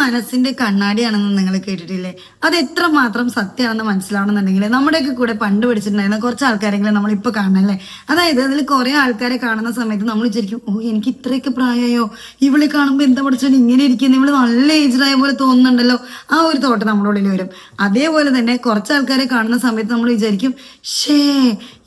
മനസ്സിന്റെ കണ്ണാടിയാണെന്ന് നിങ്ങൾ കേട്ടിട്ടില്ലേ? അത് എത്ര മാത്രം സത്യമാണെന്ന് മനസ്സിലാവണമെന്നുണ്ടെങ്കിൽ നമ്മുടെയൊക്കെ കൂടെ പണ്ട് പഠിച്ചിട്ടുണ്ടായിരുന്ന കുറച്ച് ആൾക്കാരെങ്കിലും നമ്മൾ ഇപ്പൊ കാണണല്ലേ? അതായത് അതിൽ കുറെ ആൾക്കാരെ കാണുന്ന സമയത്ത് നമ്മൾ വിചാരിക്കും ഓ എനിക്ക് ഇത്രയൊക്കെ പ്രായമായോ ഇവളെ കാണുമ്പോൾ എന്താ പഠിച്ചാലും ഇങ്ങനെ ഇരിക്കുന്നു? ഇവൾ നല്ല ഏജ്ഡായ പോലെ തോന്നുന്നുണ്ടല്ലോ? ആ ഒരു തോട്ട് നമ്മുടെ ഉള്ളിൽ വരും. അതേപോലെ തന്നെ കുറച്ച് ആൾക്കാരെ കാണുന്ന സമയത്ത് നമ്മൾ വിചാരിക്കും ഷേ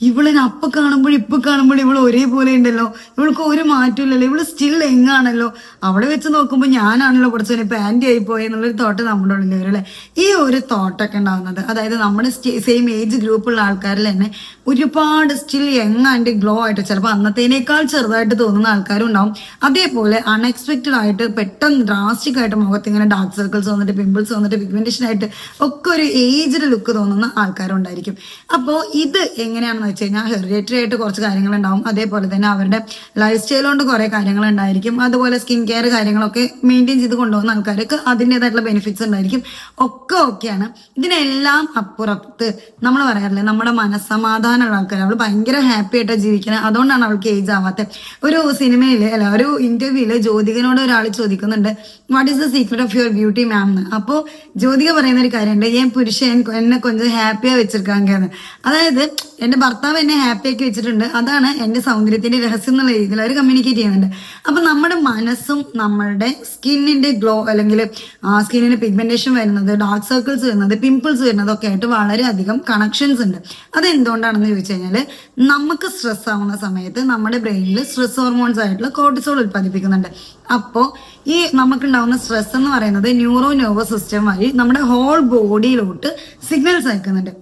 ഇവളിനെ അപ്പൊ കാണുമ്പോൾ ഇപ്പൊ കാണുമ്പോൾ ഇവൾ ഒരേപോലെ ഉണ്ടല്ലോ. ഇവൾക്ക് ഒരു മാറ്റമില്ലല്ലോ ഇവൾ സ്റ്റിൽ എങ്ങാണല്ലോ അവളെ വെച്ച് നോക്കുമ്പോൾ ഞാനാണല്ലോ പഠിച്ചവന് ഇപ്പൊ ആന്റി ആയി പോയി എന്നുള്ളൊരു തോട്ട് നമ്മുടെ ഉള്ളിൽ വരും അല്ലേ? ഈ ഒരു തോട്ടൊക്കെ ഉണ്ടാവുന്നത്. അതായത് നമ്മുടെ സെയിം ഏജ് ഗ്രൂപ്പുള്ള ആൾക്കാരിൽ തന്നെ ഒരുപാട് സ്റ്റിൽ യങ് ആൻഡ് ഗ്ലോ ആയിട്ട് ചിലപ്പോൾ അന്നത്തേനേക്കാൾ ചെറുതായിട്ട് തോന്നുന്ന ആൾക്കാരും ഉണ്ടാവും അതേപോലെ അൺഎക്സ്പെക്റ്റഡ് ആയിട്ട് പെട്ടെന്ന് ഡ്രാസ്റ്റിക് ആയിട്ട് മുഖത്ത് ഇങ്ങനെ ഡാർക്ക് സർക്കിൾസ് വന്നിട്ട് പിമ്പിൾസ് വന്നിട്ട് പിഗ്മെന്റേഷൻ ആയിട്ട് ഒക്കെ ഒരു ഏജ്ഡ് ലുക്ക് തോന്നുന്ന ആൾക്കാരും ഉണ്ടായിരിക്കും അപ്പോൾ ഇത് എങ്ങനെയാണെന്ന് വെച്ച് കഴിഞ്ഞാൽ ഹെറിറ്ററി ആയിട്ട് കുറച്ച് കാര്യങ്ങൾ ഉണ്ടാവും അതേപോലെ തന്നെ അവരുടെ ലൈഫ് സ്റ്റൈൽ കൊണ്ട് കുറേ കാര്യങ്ങൾ ഉണ്ടായിരിക്കും അതുപോലെ സ്കിൻ കെയർ കാര്യങ്ങളൊക്കെ മെയിന്റെയിൻ ചെയ്ത് കൊണ്ടുപോകുന്ന ആൾക്കാർക്ക് അതിന്റെതായിട്ടുള്ള ബെനിഫിറ്റ്സ് ഉണ്ടായിരിക്കും. ഒക്കെ ഓക്കെയാണ് ഇതിനെല്ലാം അപ്പുറത്ത് നമ്മൾ പറയാറില്ലേ നമ്മുടെ മനസ്സമാധാനമുള്ള ആൾക്കാർ അവൾ ഭയങ്കര ഹാപ്പി ആയിട്ട് ജീവിക്കുന്നത് അതുകൊണ്ടാണ് അവൾക്ക് ഏജ് ആവാത്തത് ഒരു സിനിമയിൽ അല്ല ഒരു ഇന്റർവ്യൂൽ ജ്യോതികനോട് ഒരാൾ ചോദിക്കുന്നുണ്ട് what is the secret of your beauty ma'am എന്ന് അപ്പോൾ ജ്യോതിക പറയുന്ന ഒരു കാര്യമുണ്ട് ഞാൻ പുരുഷൻ എന്നെ കൊഞ്ചം ഹാപ്പിയാ വെച്ചിരിക്കാങ്കെന്ന് അതായത് എന്റെ ഭർത്താവ് എന്നെ ഹാപ്പി ആക്കി വെച്ചിട്ടുണ്ട്. അതാണ് എന്റെ സൗന്ദര്യത്തിന്റെ രഹസ്യം എന്നുള്ള രീതിയിൽ അവർ കമ്മ്യൂണിക്കേറ്റ് ചെയ്യുന്നുണ്ട്. അപ്പൊ നമ്മുടെ മനസ്സും നമ്മളുടെ സ്കിന്നിന്റെ ഗ്ലോ അല്ലെങ്കിൽ സ്കിന്നിന് പിഗ്മെന്റേഷൻ വരുന്നത് ഡാർക്ക് സർക്കിൾസ് വരുന്നത് പിമ്പിൾസ് വരുന്നതൊക്കെ ആയിട്ട് വളരെയധികം കണക്ഷൻസ് ഉണ്ട്. അതെന്തുകൊണ്ടാണെന്ന് ചോദിച്ചു കഴിഞ്ഞാൽ നമുക്ക് സ്ട്രെസ് ആവുന്ന സമയത്ത് നമ്മുടെ ബ്രെയിനിൽ സ്ട്രെസ് ഹോർമോൺസ് ആയിട്ടുള്ള കോർട്ടിസോൾ ഉൽപ്പാദിപ്പിക്കുന്നുണ്ട്. അപ്പോൾ ഈ നമുക്കുണ്ടാവുന്ന സ്ട്രെസ് എന്ന് പറയുന്നത് ന്യൂറോ നെർവസ് സിസ്റ്റം വഴി നമ്മുടെ ഹോൾ ബോഡിയിലോട്ട് സിഗ്നൽസ് അയക്കുന്നുണ്ട്.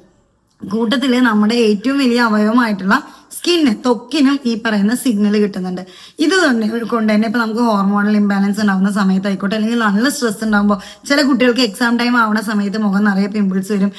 കൂട്ടത്തിൽ നമ്മുടെ ഏറ്റവും വലിയ അവയവമായിട്ടുള്ള സ്കിന്ന് തൊക്കിന് ഈ പറയുന്ന സിഗ്നൽ കിട്ടുന്നുണ്ട്. ഇത് തന്നെ കൊണ്ട് തന്നെ ഇപ്പൊ നമുക്ക് ഹോർമോണൽ ഇംബാലൻസ് ഉണ്ടാവുന്ന സമയത്തായിക്കോട്ടെ അല്ലെങ്കിൽ നല്ല സ്ട്രെസ് ഉണ്ടാകുമ്പോൾ ചില കുട്ടികൾക്ക് എക്സാം ടൈം ആവുന്ന സമയത്ത് മുഖം നിറയെ പിമ്പിൾസ് വരും.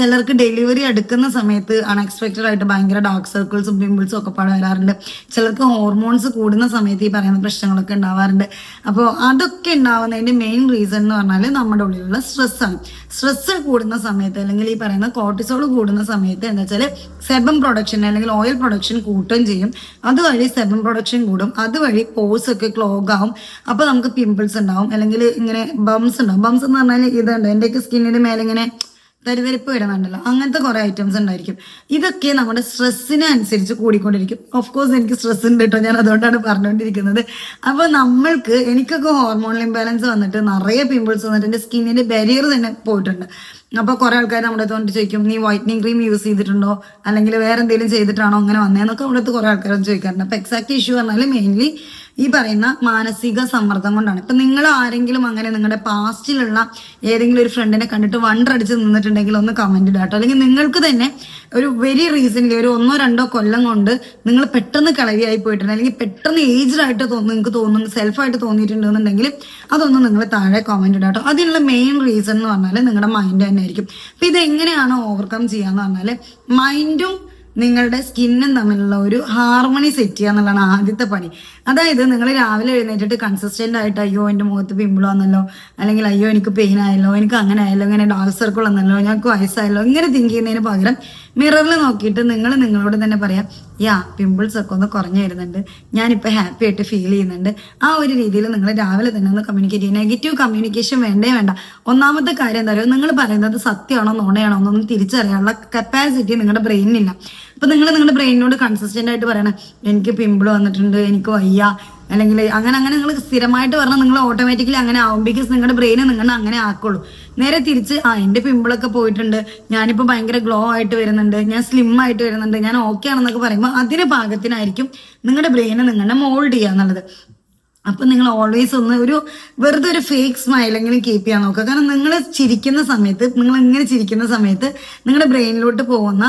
ചിലർക്ക് ഡെലിവറി എടുക്കുന്ന സമയത്ത് അൺഎക്സ്പെക്റ്റഡ് ആയിട്ട് ഭയങ്കര ഡാർക്ക് സർക്കിൾസും പിമ്പിൾസും ഒക്കെ പാടെ വരാറുണ്ട്. ചിലർക്ക് ഹോർമോൺസ് കൂടുന്ന സമയത്ത് ഈ പറയുന്ന പ്രശ്നങ്ങളൊക്കെ ഉണ്ടാവാറുണ്ട്. അപ്പോൾ അതൊക്കെ ഉണ്ടാവുന്നതിന്റെ മെയിൻ റീസൺ എന്ന് പറഞ്ഞാൽ നമ്മുടെ ഉള്ളിലുള്ള സ്ട്രെസ്സാണ് സ്ട്രെസ് കൂടുന്ന സമയത്ത് അല്ലെങ്കിൽ ഈ പറയുന്ന കോർട്ടിസോൾ കൂടുന്ന സമയത്ത് എന്താ വെച്ചാൽ സെബം പ്രൊഡക്ഷൻ അല്ലെങ്കിൽ ഓയിൽ പ്രൊഡക്ഷൻ കൂട്ടുകയും ചെയ്യും. അതുവഴി സെബം പ്രൊഡക്ഷൻ കൂടും. അതുവഴി പോസ് ഒക്കെ ക്ലോഗ് ആവും. അപ്പോൾ നമുക്ക് പിമ്പിൾസ് ഉണ്ടാവും. അല്ലെങ്കിൽ ഇങ്ങനെ ബംസ് ഉണ്ടാവും. ബംസ് എന്ന് പറഞ്ഞാൽ ഇതുണ്ട്. എന്റെയൊക്കെ സ്കിന്നിന്റെ മേലെ ഇങ്ങനെ തരിതരിപ്പ് വരുന്നുണ്ടല്ലോ. അങ്ങനത്തെ കുറെ ഐറ്റംസ് ഉണ്ടായിരിക്കും. ഇതൊക്കെ നമ്മുടെ സ്ട്രെസ്സിനെ അനുസരിച്ച് കൂടിക്കൊണ്ടിരിക്കും. ഓഫ് കോഴ്സ് എനിക്ക് സ്ട്രെസ് ഉണ്ട് കേട്ടോ. ഞാൻ അതുകൊണ്ടാണ് പറഞ്ഞുകൊണ്ടിരിക്കുന്നത്. അപ്പോൾ നമ്മൾക്ക് എനിക്കൊക്കെ ഹോർമോൺ ഇംബാലൻസ് വന്നിട്ട് നിറയെ പിമ്പിൾസ് വന്നിട്ട് എന്റെ സ്കിന്നിന്റെ ബാരിയർ തന്നെ പോയിട്ടുണ്ട്. അപ്പോൾ കുറേ ആൾക്കാർ നമ്മുടെ അടുത്ത് വന്നിട്ട് ചോദിക്കും നീ വൈറ്റനിങ് ക്രീം യൂസ് ചെയ്തിട്ടുണ്ടോ? അല്ലെങ്കിൽ വേറെ എന്തെങ്കിലും ചെയ്തിട്ടാണോ അങ്ങനെ വന്നതെന്നൊക്കെ നമ്മുടെ അടുത്ത് കുറേ ആൾക്കാർ ചോദിക്കാറുണ്ട്. അപ്പോൾ എക്സാക്ട് ഇഷ്യൂ പറഞ്ഞാൽ മെയിൻലി ഈ പറയുന്ന മാനസിക സമ്മർദ്ദം കൊണ്ടാണ്. ഇപ്പൊ നിങ്ങൾ ആരെങ്കിലും അങ്ങനെ നിങ്ങളുടെ പാസ്റ്റിലുള്ള ഏതെങ്കിലും ഒരു ഫ്രണ്ടിനെ കണ്ടിട്ട് വണ്ടടിച്ച് നിന്നിട്ടുണ്ടെങ്കിൽ ഒന്ന് കമന്റ് ഇടാട്ടോ അല്ലെങ്കിൽ നിങ്ങൾക്ക് തന്നെ ഒരു വെരി റീസെന്റ് ഒരു ഒന്നോ രണ്ടോ കൊല്ലം കൊണ്ട് നിങ്ങൾ പെട്ടെന്ന് കളവിയായി പോയിട്ടുണ്ട്. അല്ലെങ്കിൽ പെട്ടെന്ന് ഏജ്ഡ് ആയിട്ട് തോന്നുന്നു നിങ്ങൾക്ക് തോന്നുന്നു സെൽഫായിട്ട് തോന്നിയിട്ടുണ്ടെന്നുണ്ടെങ്കിൽ അതൊന്ന് നിങ്ങൾ താഴെ കമന്റ് ഇടാട്ടോ അതിനുള്ള മെയിൻ റീസൺ എന്ന് പറഞ്ഞാൽ നിങ്ങളുടെ മൈൻഡ് തന്നെ ആയിരിക്കും അപ്പൊ ഇത് എങ്ങനെയാണ് ഓവർകം ചെയ്യാന്ന് പറഞ്ഞാൽ മൈൻഡും നിങ്ങളുടെ സ്കിന്നും തമ്മിലുള്ള ഒരു ഹാർമണി സെറ്റ് ചെയ്യുക എന്നുള്ളതാണ് ആദ്യത്തെ പണി. അതായത് നിങ്ങൾ രാവിലെ എഴുന്നേറ്റിട്ട് കൺസിസ്റ്റന്റ് ആയിട്ട് അയ്യോ എന്റെ മുഖത്ത് പിമ്പിളാന്നല്ലോ അല്ലെങ്കിൽ അയ്യോ എനിക്ക് പെയിൻ ആയല്ലോ എനിക്ക് അങ്ങനെ ആയല്ലോ ഇങ്ങനെ ഡാർക്ക് സർക്കിൾ വന്നല്ലോ ഞങ്ങൾക്ക് വയസ്സായല്ലോ ഇങ്ങനെ തിങ്ക് ചെയ്യുന്നതിന് പകരം മിററിൽ നോക്കിയിട്ട് നിങ്ങൾ നിങ്ങളോട് തന്നെ പറയാം യാ പിമ്പിൾസ് ഒക്കെ ഒന്ന് കുറഞ്ഞു വരുന്നുണ്ട്. ഞാനിപ്പോൾ ഹാപ്പി ആയിട്ട് ഫീൽ ചെയ്യുന്നുണ്ട്. ആ ഒരു രീതിയിൽ നിങ്ങൾ രാവിലെ തന്നെ ഒന്ന് കമ്മ്യൂണിക്കേറ്റ് ചെയ്യുക. നെഗറ്റീവ് കമ്മ്യൂണിക്കേഷൻ വേണ്ടേ വേണ്ട. ഒന്നാമത്തെ കാര്യം എന്താ പറയുക നിങ്ങൾ പറയുന്നത് സത്യമാണോ നുണയാണോ എന്നൊന്നും തിരിച്ചറിയാനുള്ള കപ്പാസിറ്റി നിങ്ങളുടെ ബ്രെയിനില്ല അപ്പൊ നിങ്ങൾ നിങ്ങളുടെ ബ്രെയിനിനോട് കൺസിസ്റ്റന്റ് ആയിട്ട് പറയണം എനിക്ക് പിമ്പിൾ വന്നിട്ടുണ്ട് എനിക്ക് വയ്യ. അല്ലെങ്കിൽ അങ്ങനെ അങ്ങനെ നിങ്ങൾ സ്ഥിരമായിട്ട് പറഞ്ഞാൽ നിങ്ങൾ ഓട്ടോമാറ്റിക്കലി അങ്ങനെ ആവും ബിക്കോസ് നിങ്ങളുടെ ബ്രെയിൻ നിങ്ങൾ അങ്ങനെ ആക്കുള്ളൂ. നേരെ തിരിച്ച് ആ എന്റെ പിമ്പിളൊക്കെ പോയിട്ടുണ്ട്. ഞാനിപ്പോ ഭയങ്കര ഗ്ലോ ആയിട്ട് വരുന്നുണ്ട്. ഞാൻ സ്ലിം ആയിട്ട് വരുന്നുണ്ട്. ഞാൻ ഓക്കെ ആണെന്നൊക്കെ പറയുമ്പോൾ അതിന് പാകത്തിനായിരിക്കും നിങ്ങളുടെ ബ്രെയിനെ നിങ്ങളുടെ മോൾഡ് ചെയ്യുക എന്നുള്ളത്. അപ്പൊ നിങ്ങൾ ഓൾവേസ് ഒന്ന് ഒരു വെറുതെ ഒരു ഫേക്ക് സ്മൈൽ എങ്കിലും കീപ്പ് ചെയ്യാൻ നോക്കുക. കാരണം നിങ്ങൾ ചിരിക്കുന്ന സമയത്ത് നിങ്ങൾ ഇങ്ങനെ ചിരിക്കുന്ന സമയത്ത് നിങ്ങളുടെ ബ്രെയിനിലോട്ട് പോകുന്ന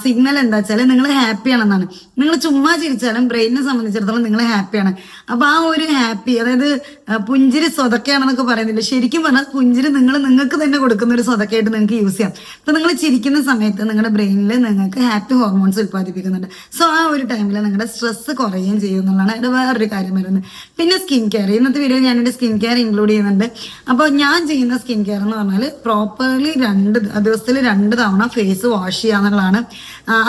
സിഗ്നൽ എന്താ വെച്ചാൽ നിങ്ങൾ ഹാപ്പി ആണെന്നാണ്. നിങ്ങൾ ചുമ്മാ ചിരിച്ചാലും ബ്രെയിനിനെ സംബന്ധിച്ചിടത്തോളം നിങ്ങൾ ഹാപ്പിയാണ് അപ്പൊ ആ ഒരു ഹാപ്പി അതായത് ആ, പുഞ്ചിരി സ്വതക്കയാണെന്നൊക്കെ പറയുന്നില്ല? ശരിക്കും പറഞ്ഞാൽ പുഞ്ചിരി നിങ്ങൾ നിങ്ങൾക്ക് തന്നെ കൊടുക്കുന്ന ഒരു സ്വതക്കയായിട്ട് നിങ്ങൾക്ക് യൂസ് ചെയ്യാം. അപ്പൊ നിങ്ങൾ ചിരിക്കുന്ന സമയത്ത് നിങ്ങളുടെ ബ്രെയിനിൽ നിങ്ങൾക്ക് ഹാപ്പി ഹോർമോൺസ് ഉത്പാദിപ്പിക്കുന്നുണ്ട് സോ ആ ഒരു ടൈമിൽ നിങ്ങളുടെ സ്ട്രെസ് കുറയുകയും ചെയ്യും എന്നുള്ളതാണ് അതിന്റെ വേറൊരു കാര്യം വരുന്നത്. പിന്നെ സ്കിൻ കെയർ ഇന്നത്തെ വീഡിയോ ഞാൻ എന്റെ സ്കിൻ കെയർ ഇൻക്ലൂഡ് ചെയ്യുന്നുണ്ട്. അപ്പോൾ ഞാൻ ചെയ്യുന്ന സ്കിൻ കെയർ എന്ന് പറഞ്ഞാൽ പ്രോപ്പർലി രണ്ട് ദിവസത്തിൽ രണ്ട് തവണ ഫേസ് വാഷ് ചെയ്യുക എന്നുള്ളതാണ് ആ,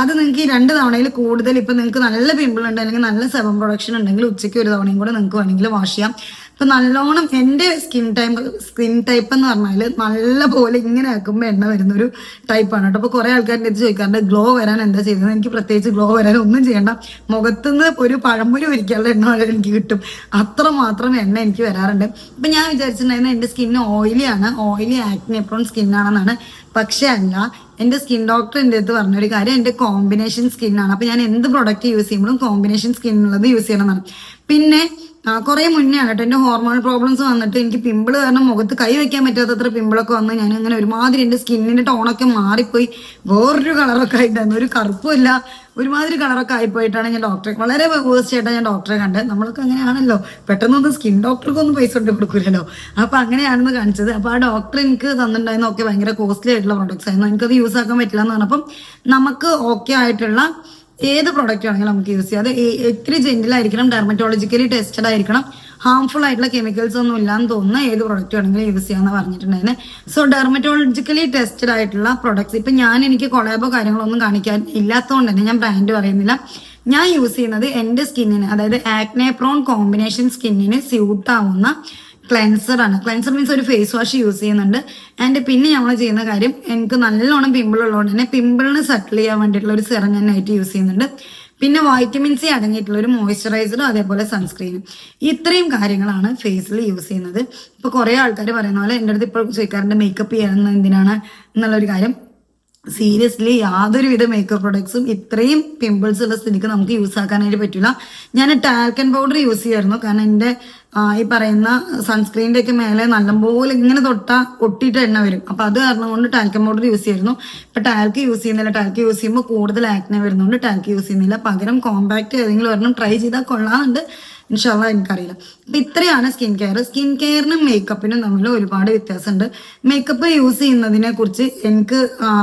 അത് നിങ്ങൾക്ക് ഈ രണ്ട് തവണയിൽ കൂടുതൽ ഇപ്പം നിങ്ങൾക്ക് നല്ല പിമ്പിൾ ഉണ്ട് അല്ലെങ്കിൽ നല്ല സെബം പ്രൊഡക്ഷൻ ഉണ്ടെങ്കിൽ ഉച്ചയ്ക്ക് ഒരു തവണയും കൂടെ നിങ്ങൾക്ക് വേണമെങ്കിൽ വാഷ് ചെയ്യാം. ഇപ്പം നല്ലോണം എന്റെ സ്കിൻ ടൈപ്പ് സ്കിൻ ടൈപ്പ് എന്ന് പറഞ്ഞാൽ നല്ല പോലെ ഇങ്ങനെ ആക്കുമ്പോൾ എണ്ണ വരുന്ന ഒരു ടൈപ്പാണ് കേട്ടോ. അപ്പോൾ കുറേ ആൾക്കാരുടെ അടുത്ത് ചോദിക്കാറുണ്ട് ഗ്ലോ വരാൻ എന്താ ചെയ്യുന്നത്? എനിക്ക് പ്രത്യേകിച്ച് ഗ്ലോ വരാൻ ഒന്നും ചെയ്യണ്ട. മുഖത്തുനിന്ന് ഒരു പഴംപൊരി ഒരിക്കാനുള്ള എണ്ണ വരെ എനിക്ക് കിട്ടും. അത്ര മാത്രം എണ്ണ എനിക്ക് വരാറുണ്ട്. ഇപ്പം ഞാൻ വിചാരിച്ചിട്ടുണ്ടായിരുന്നു എന്റെ സ്കിന്ന് ഓയിലിയാണ് ഓയിലി ആക്നെപ്രോൺ സ്കിന്നാണെന്നാണ് പക്ഷേ അല്ല എന്റെ സ്കിൻ ഡോക്ടർ എന്റെ അടുത്ത് പറഞ്ഞൊരു കാര്യം എന്റെ കോമ്പിനേഷൻ സ്കിന്നാണ് അപ്പോൾ ഞാൻ എന്ത് പ്രൊഡക്റ്റ് യൂസ് ചെയ്യുമ്പോഴും കോമ്പിനേഷൻ സ്കിൻ ഉള്ളത് യൂസ് ചെയ്യണമെന്നാണ്. പിന്നെ കുറെ മുന്നേ ആണ് കേട്ടോ എന്റെ ഹോർമോൺ പ്രോബ്ലംസ് വന്നിട്ട് എനിക്ക് പിമ്പിൾ കാരണം മുഖത്ത് കൈ വെക്കാൻ പറ്റാത്തത്ര പിമ്പിളൊക്കെ വന്ന് ഞാൻ അങ്ങനെ ഒരുമാതിരി എന്റെ സ്കിന്നിന്റെ ടോണൊക്കെ മാറിപ്പോയി. വേറൊരു കളറൊക്കെ ആയിട്ടായിരുന്നു ഒരു കറുപ്പുമില്ല ഒരുമാതിരി കളറൊക്കെ ആയിപ്പോയിട്ടാണ് ഞാൻ ഡോക്ടറെ വളരെ ആയിട്ടാണ് ഞാൻ ഡോക്ടറെ കണ്ടത്. നമ്മളൊക്കെ അങ്ങനെയാണല്ലോ. പെട്ടെന്നൊന്നും സ്കിൻ ഡോക്ടർക്കൊന്നും പൈസ കൊണ്ട് കൊടുക്കില്ലല്ലോ അപ്പോൾ അങ്ങനെയാണെന്ന് കാണിച്ചത്. അപ്പോൾ ആ ഡോക്ടർ എനിക്ക് തന്നിട്ടുണ്ടായിരുന്ന ഒക്കെ ഭയങ്കര കോസ്റ്റ്ലി ആയിട്ടുള്ള പ്രോഡക്റ്റ്സ് ആയിരുന്നു. എനിക്കത് യൂസ് ആക്കാൻ പറ്റില്ല എന്ന് പറഞ്ഞപ്പം നമുക്ക് ഓക്കെ ആയിട്ടുള്ള ഏത് പ്രൊഡക്റ്റ് ആണെങ്കിലും നമുക്ക് യൂസ് ചെയ്യാം. അത് എത്ര ജെന്റിൽ ആയിരിക്കണം ഡെർമറ്റോളജിക്കലി ടെസ്റ്റഡ് ആയിരിക്കണം. ഹാംഫുൾ ആയിട്ടുള്ള കെമിക്കൽസ് ഒന്നും ഇല്ലാന്ന് തോന്നുന്ന ഏത് പ്രൊഡക്റ്റ് വേണമെങ്കിലും യൂസ് ചെയ്യാമെന്ന് പറഞ്ഞിട്ടുണ്ടായിരുന്നു. സോ ഡെർമറ്റോളജിക്കലി ടെസ്റ്റഡ് ആയിട്ടുള്ള പ്രൊഡക്ട്സ് ഇപ്പം ഞാൻ എനിക്ക് കൊളാബോ കാര്യങ്ങളൊന്നും കാണിക്കാൻ ഇല്ലാത്തതുകൊണ്ട് തന്നെ ഞാൻ ബ്രാൻഡ് പറയുന്നില്ല. ഞാൻ യൂസ് ചെയ്യുന്നത് എന്റെ സ്കിന്നിന് അതായത് ആക്നെ പ്രോൺ കോമ്പിനേഷൻ സ്കിന്നിന് സ്യൂട്ട് ആവുന്ന ക്ലെൻസർ ആണ്. ക്ലെൻസർ മീൻസ് ഒരു ഫേസ് വാഷ് യൂസ് ചെയ്യുന്നുണ്ട്. ആൻഡ് പിന്നെ നമ്മൾ ചെയ്യുന്ന കാര്യം എനിക്ക് നല്ലോണം പിമ്പിൾ ഉള്ളതുകൊണ്ട് തന്നെ പിമ്പിളിന് സെറ്റിൽ ചെയ്യാൻ വേണ്ടിയിട്ടുള്ള ഒരു സിറം ഞാൻ നൈറ്റ് യൂസ് ചെയ്യുന്നുണ്ട്. പിന്നെ വൈറ്റമിൻ സി അടങ്ങിയിട്ടുള്ള ഒരു മോയ്സ്ചറൈസറും അതേപോലെ സൺസ്ക്രീനും ഇത്രയും കാര്യങ്ങളാണ് ഫേസിൽ യൂസ് ചെയ്യുന്നത്. ഇപ്പോൾ കുറേ ആൾക്കാർ പറയുന്ന പോലെ എന്റെ അടുത്ത് ഇപ്പോൾ ചോദിക്കാറുണ്ട് മേക്കപ്പ് ചെയ്യുന്നത് എന്തിനാണ്? എന്നുള്ളൊരു കാര്യം. സീരിയസ്ലി യാതൊരുവിധ മേക്കപ്പ് പ്രൊഡക്ട്സും ഇത്രയും പിമ്പിൾസ് ഉള്ള സ്ഥിതിക്ക് നമുക്ക് യൂസ് ആക്കാനായിട്ട് പറ്റില്ല ഞാൻ ടാൽക്കൻ പൗഡർ യൂസ് ചെയ്യായിരുന്നു. കാരണം എന്റെ ഈ പറയുന്ന സൺസ്ക്രീനിന്റെ ഒക്കെ മേലെ നല്ലപോലെ ഇങ്ങനെ തൊട്ടാ ഒട്ടിയിട്ട് എണ്ണ വരും. അപ്പൊ അത് കാരണം കൊണ്ട് ടാൽക്കൻ പൗഡർ യൂസ് ചെയ്യായിരുന്നു. ഇപ്പൊ ടാൽക്ക് യൂസ് ചെയ്യുന്നില്ല. ടാൽക്ക് യൂസ് ചെയ്യുമ്പോൾ കൂടുതൽ ആക്നെ വരുന്നതുകൊണ്ട് ടാൽക്ക് യൂസ് ചെയ്യുന്നില്ല. പകരം കോമ്പാക്ട് ഏതെങ്കിലും ഒരെണ്ണം ട്രൈ ചെയ്താൽ കൊള്ളാറുണ്ട്. ഇൻഷാല്ല എനിക്കറിയില്ല. അപ്പൊ ഇത്രയാണ് സ്കിൻ കെയർ സ്കിൻ കെയറിനും മേക്കപ്പിനും തമ്മിൽ ഒരുപാട് വ്യത്യാസമുണ്ട്. മേക്കപ്പ് യൂസ് ചെയ്യുന്നതിനെ കുറിച്ച് എനിക്ക്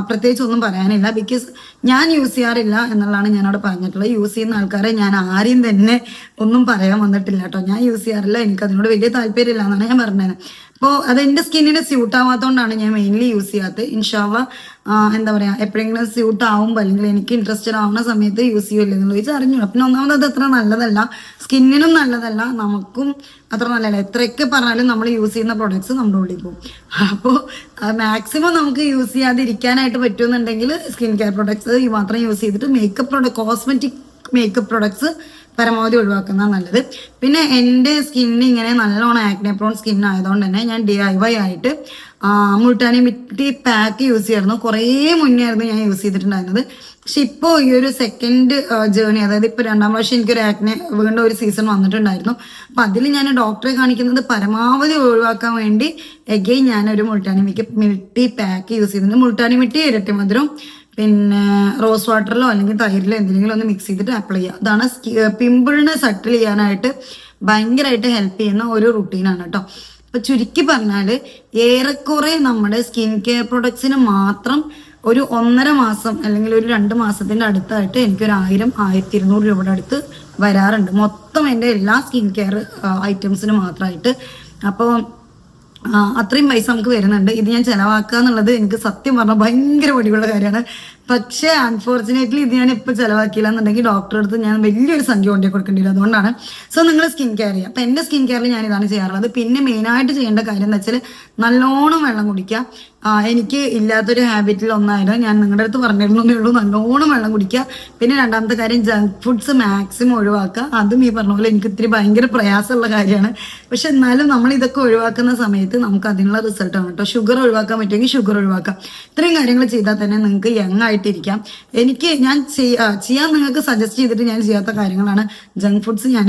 പ്രത്യേകിച്ച് ഒന്നും പറയാനില്ല. ബിക്കോസ് ഞാൻ യൂസ് ചെയ്യാറില്ല എന്നുള്ളതാണ് ഞാനവിടെ പറഞ്ഞിട്ടുള്ളത്. യൂസ് ചെയ്യുന്ന ആൾക്കാരെ ഞാൻ ആരെയും തന്നെ ഒന്നും പറയാൻ വന്നിട്ടില്ല കേട്ടോ. ഞാൻ യൂസ് ചെയ്യാറില്ല. എനിക്ക് അതിനോട് വലിയ താല്പര്യമില്ല എന്നാണ് ഞാൻ പറഞ്ഞത്. അപ്പോൾ അത് എന്റെ സ്കിന്നിന് സ്യൂട്ട് ആവാത്തതുകൊണ്ടാണ് ഞാൻ മെയിൻലി യൂസ് ചെയ്യാത്തത്. ഇൻഷാവ എന്താ പറയുക എപ്പോഴെങ്കിലും സ്യൂട്ട് ആവുമ്പോൾ അല്ലെങ്കിൽ എനിക്ക് ഇൻട്രസ്റ്റഡ് ആവുന്ന സമയത്ത് യൂസ് ചെയ്യുമല്ലോ എന്ന് ചോദിച്ചാൽ അറിഞ്ഞു പിന്നെ ഒന്നാമത് അത് അത്ര നല്ലതല്ല. സ്കിന്നിനും നല്ലതല്ല. നമുക്കും അത്ര നല്ലതല്ല. എത്രയൊക്കെ പറഞ്ഞാലും നമ്മൾ യൂസ് ചെയ്യുന്ന പ്രൊഡക്ട്സ് നമ്മുടെ ഉള്ളിൽ പോകും. അപ്പോൾ മാക്സിമം നമുക്ക് യൂസ് ചെയ്യാതിരിക്കാനായിട്ട് പറ്റുമെന്നുണ്ടെങ്കിൽ സ്കിൻ കെയർ പ്രൊഡക്ട്സ് മാത്രം യൂസ് ചെയ്തിട്ട് makeup product cosmetic makeup products പരമാവധി ഒഴിവാക്കുന്ന നല്ലത്. പിന്നെ എന്റെ സ്കിന്നിന് ഇങ്ങനെ നല്ലോണം ആക്നെ പ്രോൺ സ്കിൻ ആയതുകൊണ്ട് തന്നെ ഞാൻ ഡി ഐ വൈ ആയിട്ട് മുൾട്ടാനി മിറ്റി പാക്ക് യൂസ് ചെയ്യായിരുന്നു. കുറേ മുന്നേ ആയിരുന്നു ഞാൻ യൂസ് ചെയ്തിട്ടുണ്ടായിരുന്നത്. പക്ഷെ ഇപ്പോൾ ഈ ഒരു സെക്കൻഡ് ജേർണി അതായത് ഇപ്പോൾ രണ്ടാം പ്രാവശ്യം എനിക്കൊരു ആക്നെ വീണ്ടും ഒരു സീസൺ വന്നിട്ടുണ്ടായിരുന്നു. അപ്പം അതിൽ ഞാൻ ഡോക്ടറെ കാണിക്കുന്നത് പരമാവധി ഒഴിവാക്കാൻ വേണ്ടി എഗെയിൻ ഞാനൊരു മുൾട്ടാനി മിക്ക് മിട്ടി പാക്ക് യൂസ് ചെയ്തിട്ടുണ്ട്. മുൾട്ടാനി മിട്ടി ഇരട്ടി മധുരം പിന്നെ റോസ് വാട്ടറിലോ അല്ലെങ്കിൽ തൈരിലോ എന്തെങ്കിലും ഒന്ന് മിക്സ് ചെയ്തിട്ട് അപ്ലൈ ചെയ്യുക. അതാണ് പിമ്പിളിനെ സെറ്റിൽ ചെയ്യാനായിട്ട് ഭയങ്കരമായിട്ട് ഹെൽപ്പ് ചെയ്യുന്ന ഒരു റുട്ടീനാണ് കേട്ടോ ഇപ്പൊ ചുരുക്കി പറഞ്ഞാൽ ഏറെക്കുറെ നമ്മുടെ സ്കിൻ കെയർ പ്രൊഡക്ട്സിന് മാത്രം ഒരു ഒന്നര മാസം അല്ലെങ്കിൽ ഒരു രണ്ട് മാസത്തിന്റെ അടുത്തായിട്ട് എനിക്കൊരു ആയിരം ആയിരത്തി ഇരുന്നൂറ് രൂപയുടെ അടുത്ത് വരാറുണ്ട്. മൊത്തം എന്റെ എല്ലാ സ്കിൻ കെയർ ഐറ്റംസിന് മാത്രമായിട്ട്. അപ്പോൾ അത്രയും പൈസ നമുക്ക് വരുന്നുണ്ട്. ഇത് ഞാൻ ചെലവാക്കുക എന്നുള്ളത് എനിക്ക് സത്യം പറഞ്ഞാൽ ഭയങ്കര മടിയുള്ള കാര്യമാണ്. പക്ഷേ അൺഫോർച്ചുനേറ്റ്ലി ഇത് ഞാൻ ഇപ്പോൾ ചെലവാക്കിയില്ല എന്നുണ്ടെങ്കിൽ ഡോക്ടറെ അടുത്ത് ഞാൻ വലിയൊരു സംഖ്യ കൊണ്ടേ കൊടുക്കേണ്ടി വരും. അതുകൊണ്ടാണ്. സോ നിങ്ങൾ സ്കിൻ കെയർ ചെയ്യുക. അപ്പം എന്റെ സ്കിൻ കെയറിൽ ഞാൻ ഇതാണ് ചെയ്യാറുള്ളത്. പിന്നെ മെയിൻ ആയിട്ട് ചെയ്യേണ്ട കാര്യം എന്ന് വെച്ചാൽ നല്ലോണം വെള്ളം കുടിക്കുക. എനിക്ക് ഇല്ലാത്തൊരു ഹാബിറ്റിൽ ഒന്നായാലും ഞാൻ നിങ്ങളുടെ അടുത്ത് പറഞ്ഞിരുന്നേ ഉള്ളൂ. നല്ലോണം വെള്ളം കുടിക്കുക. പിന്നെ രണ്ടാമത്തെ കാര്യം ജങ്ക് ഫുഡ്സ് മാക്സിമം ഒഴിവാക്കുക. അതും ഈ പറഞ്ഞ പോലെ എനിക്ക് ഇത്തിരി ഭയങ്കര പ്രയാസമുള്ള കാര്യമാണ്. പക്ഷെ എന്നാലും നമ്മൾ ഇതൊക്കെ ഒഴിവാക്കുന്ന സമയത്ത് നമുക്ക് അതിനുള്ള റിസൾട്ടാണ് കേട്ടോ. ഷുഗർ ഒഴിവാക്കാൻ പറ്റുമെങ്കിൽ ഷുഗർ ഒഴിവാക്കാം. ഇത്രയും കാര്യങ്ങൾ ചെയ്താൽ തന്നെ നിങ്ങൾക്ക് യങ് ആയിട്ടിരിക്കാം. എനിക്ക് ഞാൻ ചെയ്യാൻ നിങ്ങൾക്ക് സജസ്റ്റ് ചെയ്തിട്ട് ഞാൻ ചെയ്യാത്ത കാര്യങ്ങളാണ്. ജങ്ക് ഫുഡ്സ് ഞാൻ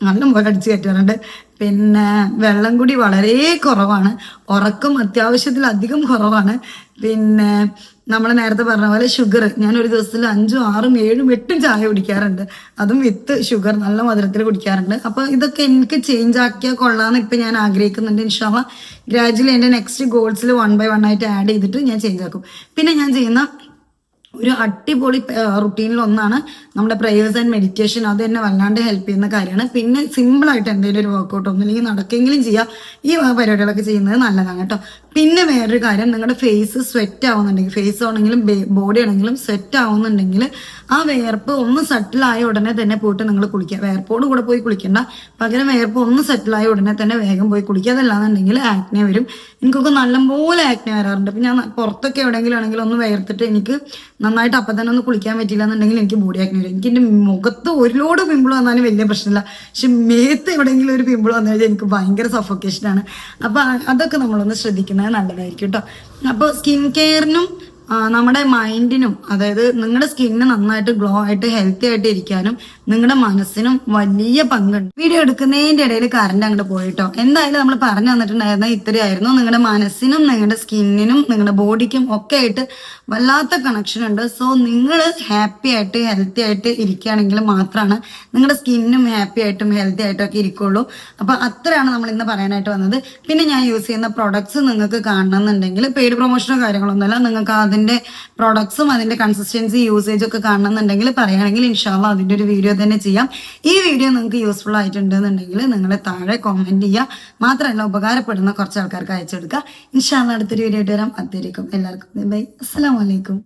നല്ല പോലെ അടിച്ചു കയറ്റാറുണ്ട്. പിന്നെ വെള്ളം കൂടി വളരെ കുറവാണ്. ഉറക്കം അത്യാവശ്യത്തിലധികം കുറവാണ്. പിന്നെ നമ്മൾ നേരത്തെ പറഞ്ഞ പോലെ ഷുഗർ ഞാൻ ഒരു ദിവസത്തിൽ അഞ്ചും ആറും ഏഴും എട്ടും ചായ കുടിക്കാറുണ്ട്. അതും വിത്ത് ഷുഗർ നല്ല മധുരത്തിൽ കുടിക്കാറുണ്ട്. അപ്പോൾ ഇതൊക്കെ എനിക്ക് ചേഞ്ച് ആക്കിയാൽ കൊള്ളാമെന്ന് ഇപ്പം ഞാൻ ആഗ്രഹിക്കുന്നുണ്ട് ഇൻഷാള്ള ഗ്രാജുവലി എന്റെ നെക്സ്റ്റ് ഗോൾസിൽ വൺ ബൈ വൺ ആയിട്ട് ആഡ് ചെയ്തിട്ട് ഞാൻ ചേഞ്ച് ആക്കും. പിന്നെ ഞാൻ ചെയ്യുന്ന ഒരു അടിപൊളി റുട്ടീനിൽ ഒന്നാണ് നമ്മുടെ പ്രേയേഴ്സ് ആൻഡ് മെഡിറ്റേഷൻ അത് തന്നെ വല്ലാണ്ട് ഹെൽപ്പ് ചെയ്യുന്ന കാര്യമാണ്. പിന്നെ സിമ്പിളായിട്ട് എന്തെങ്കിലും ഒരു വർക്കൗട്ട് ഒന്നുമില്ലെങ്കിൽ നടക്കെങ്കിലും ചെയ്യാം. ഈ പരിപാടികളൊക്കെ ചെയ്യുന്നത് നല്ലതാണ് കേട്ടോ. പിന്നെ വേറൊരു കാര്യം നിങ്ങളുടെ ഫേസ് സ്വെറ്റ് ആവുന്നുണ്ടെങ്കിൽ ഫേസ് ആണെങ്കിലും ബോഡി ആണെങ്കിലും സ്വെറ്റ് ആവുന്നുണ്ടെങ്കിൽ ആ വേർപ്പ് ഒന്ന് സെറ്റിലായ ഉടനെ തന്നെ പോയിട്ട് നിങ്ങൾ കുളിക്കുക. വേർപ്പോട് കൂടെ പോയി കുളിക്കണ്ട. പകരം വേർപ്പ് ഒന്ന് സെറ്റിലായ ഉടനെ തന്നെ വേഗം പോയി കുളിക്കുക. അതല്ലാന്നുണ്ടെങ്കിൽ ആക്നെ വരും. എനിക്കൊക്കെ നല്ലപോലെ ആക്നെ വരാറുണ്ട്. അപ്പം ഞാൻ പുറത്തൊക്കെ എവിടെയെങ്കിലും ആണെങ്കിലും ഒന്ന് വേർത്തിട്ട് എനിക്ക് നന്നായിട്ട് അപ്പം തന്നെ ഒന്ന് കുളിക്കാൻ പറ്റില്ല എന്നുണ്ടെങ്കിൽ എനിക്ക് ബോഡി ആക്നെ വരും എനിക്ക് മുഖത്ത് ഒരു ലോഡ് പിമ്പിൾ വന്നാലും വലിയ പ്രശ്നമില്ല. പക്ഷെ മേത്ത് എവിടെയെങ്കിലും ഒരു പിമ്പിൾ വന്നു കഴിഞ്ഞാൽ എനിക്ക് ഭയങ്കര സഫോക്കേഷനാണ് അപ്പോൾ അതൊക്കെ നമ്മളൊന്ന് ശ്രദ്ധിക്കുന്നത് നല്ലതായിരിക്കും കേട്ടോ. അപ്പോൾ സ്കിൻ കെയറിനും നമ്മുടെ മൈൻഡിനും അതായത് നിങ്ങളുടെ സ്കിന്നിന് നന്നായിട്ട് ഗ്ലോ ആയിട്ട് ഹെൽത്തി ആയിട്ട് ഇരിക്കാനും നിങ്ങളുടെ മനസ്സിനും വലിയ പങ്കുണ്ട്. വീഡിയോ എടുക്കുന്നതിന്റെ ഇടയിൽ കറണ്ട് അങ്ങോട്ട് പോയിട്ടോ. എന്തായാലും നമ്മൾ പറഞ്ഞു തന്നിട്ടുണ്ടായിരുന്ന ഇത്രയായിരുന്നു. നിങ്ങളുടെ മനസ്സിനും നിങ്ങളുടെ സ്കിന്നിനും നിങ്ങളുടെ ബോഡിക്കും ഒക്കെ ആയിട്ട് വല്ലാത്ത കണക്ഷൻ ഉണ്ട്. സോ നിങ്ങൾ ഹാപ്പി ആയിട്ട് ഹെൽത്തി ആയിട്ട് ഇരിക്കുകയാണെങ്കിൽ മാത്രമാണ് നിങ്ങളുടെ സ്കിന്നും ഹാപ്പി ആയിട്ടും ഹെൽത്തി ആയിട്ടും ഒക്കെ ഇരിക്കുള്ളൂ. അപ്പൊ അത്രയാണ് നമ്മൾ ഇന്ന് പറയാനായിട്ട് വന്നത്. പിന്നെ ഞാൻ യൂസ് ചെയ്യുന്ന പ്രൊഡക്ട്സ് നിങ്ങൾക്ക് കാണണമെന്നുണ്ടെങ്കിൽ പെയ്ഡ് പ്രൊമോഷനോ കാര്യങ്ങളൊന്നുമല്ല നിങ്ങൾക്ക് അതിന്റെ പ്രൊഡക്ട്സും അതിന്റെ കൺസിസ്റ്റൻസി യൂസേജ് ഒക്കെ കാണണമെന്നുണ്ടെങ്കിൽ പറയുകയാണെങ്കിൽ ഇൻഷാല്ല അതിന്റെ ഒരു വീഡിയോ തന്നെ ചെയ്യാം. ഈ വീഡിയോ നിങ്ങൾക്ക് യൂസ്ഫുൾ ആയിട്ടുണ്ടെന്നുണ്ടെങ്കിൽ നിങ്ങൾ താഴെ കോമെന്റ് ചെയ്യുക. മാത്രമല്ല ഉപകാരപ്പെടുന്ന കുറച്ച് ആൾക്കാർക്ക് അയച്ചു കൊടുക്കുക ഇൻഷാല്ല അടുത്തൊരു വീഡിയോ ആയിട്ട് വരാം. അത്തേരിക്കും എല്ലാവർക്കും. ബൈ അസ്സലാമലൈക്കും